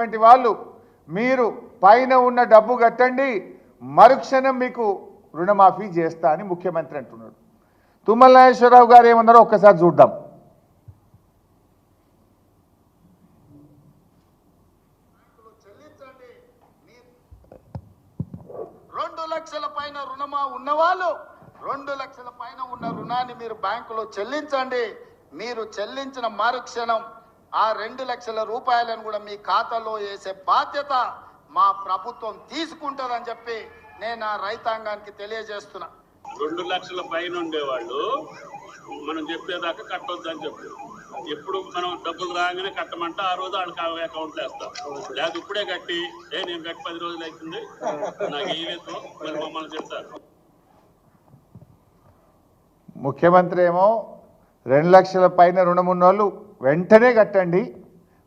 వంటి వాళ్ళు మీరు పైన ఉన్న డబ్బు కట్టండి మరుక్షణం మీకు రుణమాఫీ చేస్తా అని ముఖ్యమంత్రి అంటున్నాడు. తుమ్మల నాగేశ్వరరావు గారు ఏమన్నారో ఒక్కసారి చూద్దాం. చెల్లించండి. మీ- రెండు లక్షల పైన రుణమా ఉన్నవాళ్ళు రెండు లక్షల పైన ఉన్న రుణాన్ని మీరు బ్యాంకులో చెల్లించండి. మీరు చెల్లించిన మరుక్షణం ఆ రెండు లక్షల రూపాయలను కూడా మీ ఖాతాలో వేసే బాధ్యత మా ప్రభుత్వం తీసుకుంటుందని చెప్పి నేను ఆ రైతాంగానికి తెలియజేస్తున్నా. రెండు లక్షల పైన ఉండేవాళ్ళు మనం చెప్పేదాకా కట్టొద్దని చెప్పు. ఎప్పుడు మనం డబ్బులు రాగానే కట్టమంటే ఆ రోజు వాళ్ళకి అకౌంట్లో వేస్తాం. లేదా ఇప్పుడే కట్టి. ఏ నేను కట్టి పది రోజులు అవుతుంది. నాకు వేయలేదు మరి మమ్మల్ని చెప్తారు ముఖ్యమంత్రి ఏమో రెండు లక్షల పైన రుణం ఉన్నోళ్ళు వెంటనే కట్టండి.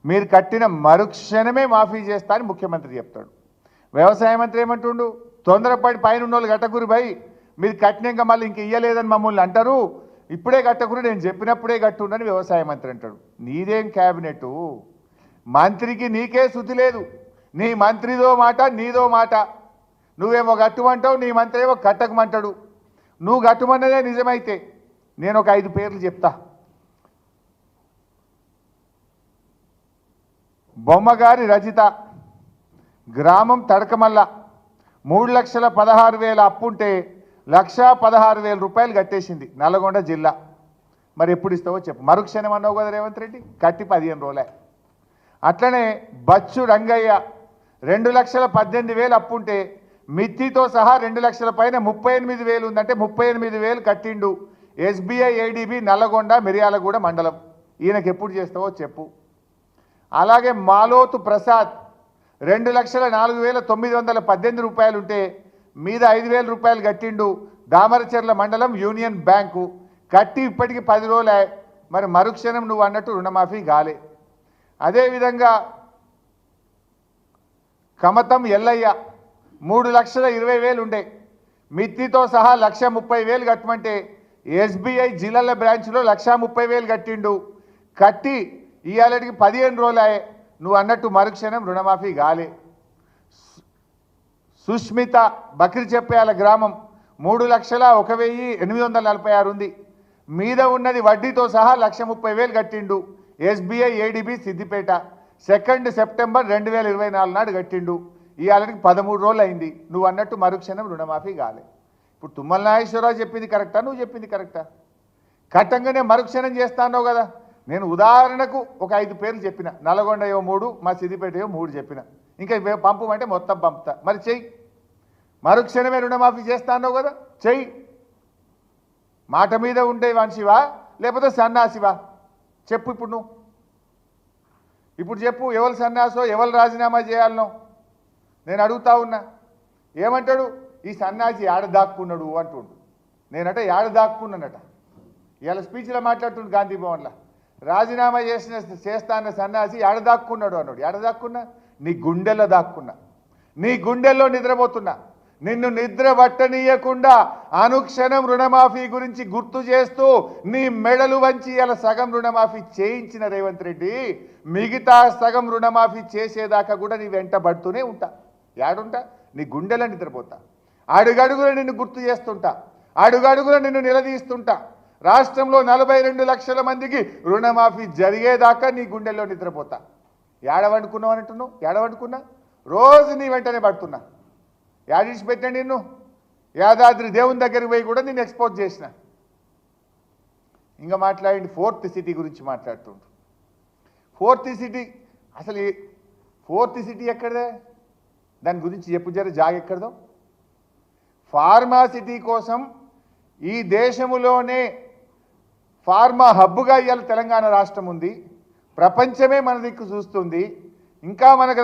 మీరు కట్టిన మరుక్షణమే మాఫీ చేస్తా అని ముఖ్యమంత్రి చెప్తాడు. వ్యవసాయ మంత్రి ఏమంటుండు? తొందరపడి పైన ఉన్నోళ్ళు కట్టకురు భయ్. మీరు కట్టినాక మళ్ళీ ఇంక ఇయ్యలేదని మమ్మల్ని అంటారు. ఇప్పుడే కట్టకురు నేను చెప్పినప్పుడే కట్టుండని వ్యవసాయ మంత్రి అంటాడు. నీదేం క్యాబినెట్ మంత్రికి నీకే శుద్ధి లేదు. నీ మంత్రిదో మాట నీదో మాట. నువ్వేమో కట్టుమంటావు నీ మంత్రి ఏమో కట్టకమంటాడు. నువ్వు కట్టుమన్నదే నిజమైతే నేను ఒక ఐదు పేర్లు చెప్తా. బొమ్మగారి రజిత గ్రామం తడకమల్ల మూడు లక్షల పదహారు వేల అప్పుంటే లక్ష పదహారు వేల రూపాయలు కట్టేసింది నల్గొండ జిల్లా. మరి ఎప్పుడు ఇస్తావో చెప్పు. మరుక్షణం అన్నావు కదా రేవంత్ రెడ్డి? కట్టి పదిహేను రోజులే. అట్లనే బచ్చు రంగయ్య రెండు లక్షల పద్దెనిమిది వేలు అప్పుంటే మిత్తితో సహా రెండు లక్షల పైన ముప్పై ఎనిమిది వేలు ఉందంటే ముప్పై ఎనిమిది వేలు కట్టిండు. ఎస్బీఐ ఏడీబీ నల్లగొండ మిర్యాలగూడ మండలం. ఈయనకి ఎప్పుడు చేస్తావో చెప్పు. అలాగే మాలోతు ప్రసాద్ రెండు లక్షల నాలుగు వేల తొమ్మిది వందల పద్దెనిమిది రూపాయలు ఉంటే మీద ఐదు వేల రూపాయలు కట్టిండు దామరచెర్ల మండలం యూనియన్ బ్యాంకు. కట్టి ఇప్పటికి పది రోజులే మరి మరుక్షణం నువ్వు అన్నట్టు రుణమాఫీ గాలే అదేవిధంగా కమతం ఎల్లయ్య మూడు లక్షల ఇరవై వేలు ఉండే. మిత్తితో సహా లక్ష ముప్పై వేలు కట్టమంటే ఎస్బీఐ జిల్లాల బ్రాంచ్లో లక్ష ముప్పై వేలు కట్టిండు. కట్టి ఇవాళకి పదిహేను రోజులే నువ్వు అన్నట్టు మరుక్షణం రుణమాఫీ గాలే సుష్మిత బక్రి చెప్పేయాల గ్రామం మూడు లక్షల ఒక వెయ్యి ఎనిమిది వందల నలభై ఆరు ఉంది. మీద ఉన్నది వడ్డీతో సహా లక్ష ముప్పై వేలు కట్టిండు. SBI ADB Siddipet second September రెండు వేల ఇరవై నాలుగు నాడు కట్టిండు. ఇవాళకి పదమూడు రోజులు అయింది నువ్వు అన్నట్టు మరుక్షణం రుణమాఫీ కాలే. ఇప్పుడు తుమ్మల నాగేశ్వరరావు చెప్పింది కరెక్టా? నువ్వు చెప్పింది కరెక్టా? కట్టంగానే మరుక్షణం చేస్తానో కదా. నేను ఉదాహరణకు ఒక ఐదు పేర్లు చెప్పిన. నల్గొండ ఏవో మూడు మా సిద్దిపేట ఏవో మూడు చెప్పిన. ఇంకా పంపమంటే మొత్తం పంపుతా. మరి చెయ్యి. మరుక్షణమే రుణమాఫీ చేస్తానో కదా. చెయ్యి. మాట మీద ఉండే మనిషివా? లేకపోతే సన్నాసివా? చెప్పు ఇప్పుడు నువ్వు. ఇప్పుడు చెప్పు ఎవరు సన్యాసో ఎవరు రాజీనామా చేయాలనో. నేను అడుగుతా ఉన్నా. ఏమంటాడు? ఈ సన్నాసి ఏడ దాక్కున్నాడు అంటుండు. నేనట ఏడ దాక్కున్నానట. ఇవాళ స్పీచ్లో మాట్లాడుతుండు గాంధీ భవన్లో. రాజీనామా చేసిన చేస్తాన్న సన్నాసి ఏడ దాక్కున్నాడు అన్నాడు. ఏడ దాక్కున్నా? నీ గుండెల్లో దాక్కున్నా. నీ గుండెల్లో నిద్రపోతున్నా. నిన్ను నిద్ర పట్టనీయకుండా అనుక్షణం రుణమాఫీ గురించి గుర్తు చేస్తూ నీ మెడలు వంచి ఇలా సగం రుణమాఫీ చేయించిన రేవంత్ రెడ్డి మిగతా సగం రుణమాఫీ చేసేదాకా కూడా నీ వెంట పడుతూనే ఉంటా. యాడుంటా? నీ గుండెలో నిద్రపోతా. అడుగడుగున నిన్ను గుర్తు చేస్తుంటా. అడుగడుగున నిన్ను నిలదీస్తుంటా. రాష్ట్రంలో నలభై రెండు లక్షల మందికి రుణమాఫీ జరిగేదాకా నీ గుండెల్లో నిద్రపోతా. ఏడవండుకున్నావు అంటున్నావు? ఏడవండుకున్నా? రోజు నీ వెంటనే పడుతున్నా. యాడిచి పెట్టాను నిన్ను? యాదాద్రి దేవుని దగ్గరికి పోయి కూడా నేను ఎక్స్పోజ్ చేసిన. ఇంకా మాట్లాడండి ఫోర్త్ సిటీ గురించి మాట్లాడుతుంటు ఫోర్త్ సిటీ అసలు ఫోర్త్ సిటీ ఎక్కడదే? దాని గురించి చెప్పు జర జాగ ఎక్కడదో? ఫార్మా సిటీ కోసం ఈ దేశములోనే ఫార్మా హబ్గా ఇవాళ తెలంగాణ రాష్ట్రం ఉంది. ప్రపంచమే మన దిక్కు చూస్తుంది. ఇంకా మనకు